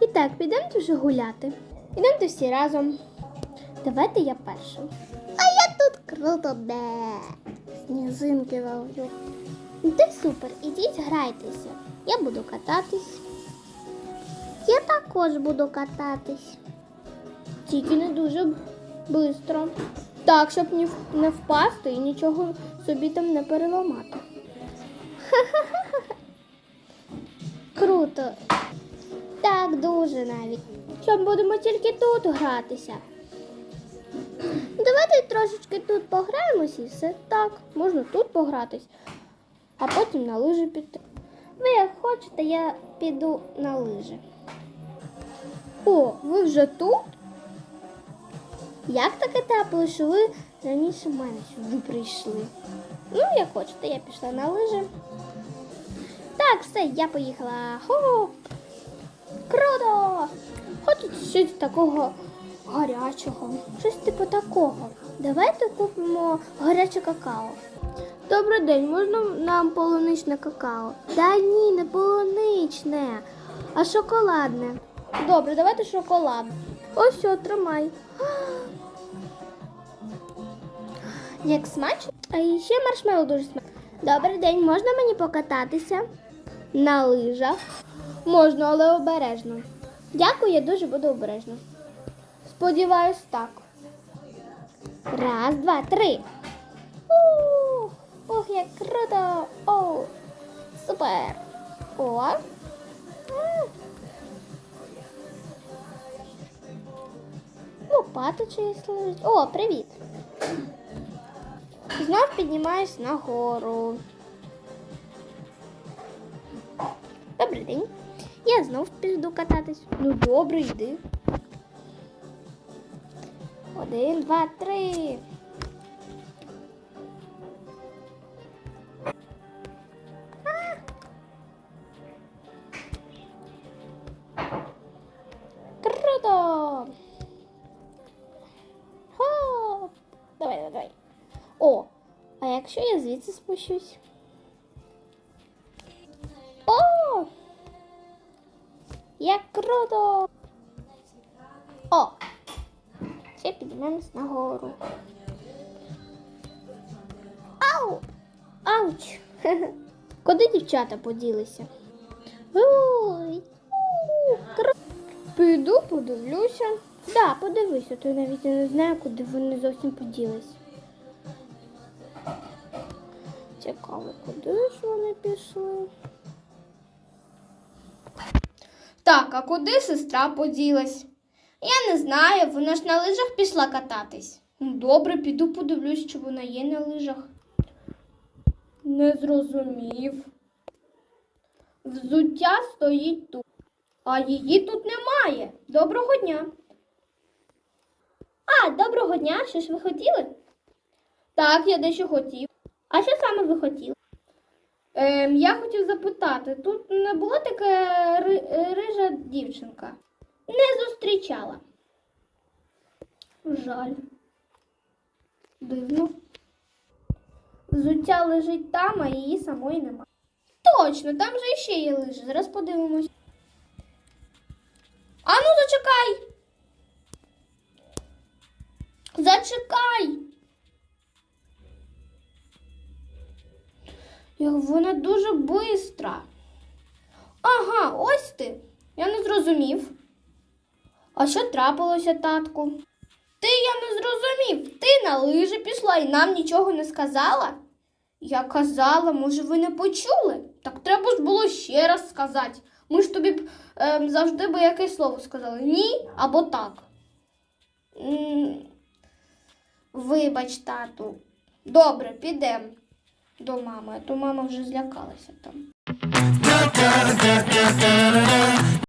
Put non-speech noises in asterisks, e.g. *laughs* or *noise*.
І так, підемо вже гуляти. Ідемте всі разом. Давайте я перша. А я тут круто де. Сніжинки ловлю. Ти супер, ідіть грайтеся. Я буду кататись. Я також буду кататись. Тільки не дуже швидко. Так, щоб не впасти і нічого собі там не переламати. Круто. Так, дуже навіть. Що будемо тільки тут гратися. Давайте трошечки тут пограємось і все. Так, можна тут погратись, а потім на лижі піти. Ви як хочете, я піду на лижі. О, ви вже тут? Як таке трапило, що ви раніше мене сюди прийшли? Ну, як хочете, я пішла на лижі. Так, все, я поїхала. Хоп! Круто! Хочуть щось такого гарячого, щось типу такого. Давайте купимо гаряче какао. Добрий день, можна нам полуничне какао? Та ні, не полуничне, а шоколадне. Добре, давайте шоколад. Ось тримай. *gasps* Як смачно? А ще маршмеллоу дуже смачно. Добрий день, можна мені покататися? На лижах. Можна, але обережно. Дякую, я дуже буду обережно. Сподіваюсь, так. Раз, два, три. Ух, Ох, як круто! О, супер! О. А. Лопата чиїсь лежить. О, привіт! Знов піднімаюсь нагору. День. Я знов піду кататись. Ну добре, йди. Один, два, три. Круто! Давай, давай. О, а якщо я звідси спущусь? Як круто! О! Ще піднімемось нагору. Ау! Ауч! *laughs* Куди дівчата поділися? Ой! Піду, подивлюся. Да, подивися, то я навіть не знаю, куди вони зовсім поділись. Цікаво, куди ж вони пішли? Так, а куди сестра поділась? Я не знаю, вона ж на лижах пішла кататись. Ну, добре, піду подивлюсь, чи вона є на лижах. Не зрозумів. Взуття стоїть тут, а її тут немає. Доброго дня. А, доброго дня, що ж ви хотіли? Так, я дещо хотів. А що саме ви хотіли? Ем, я хотів запитати, тут не була така рижа дівчинка? Не зустрічала. Жаль. Дивно. Взуття лежить там, а її самої нема. Точно, там же іще є лижі. Зараз подивимось. Ану, зачекай. Зачекай. Вона дуже бистра. Ага, ось ти. Я не зрозумів. А що трапилося, татку? Ти я не зрозумів. Ти на лижі пішла і нам нічого не сказала? Я казала, може, ви не почули? Так треба ж було ще раз сказати. Ми ж тобі б ем, завжди би якесь слово сказали. Ні або так. М, Вибач, тату. Добре, підемо до мами, то мама вже злякалася там.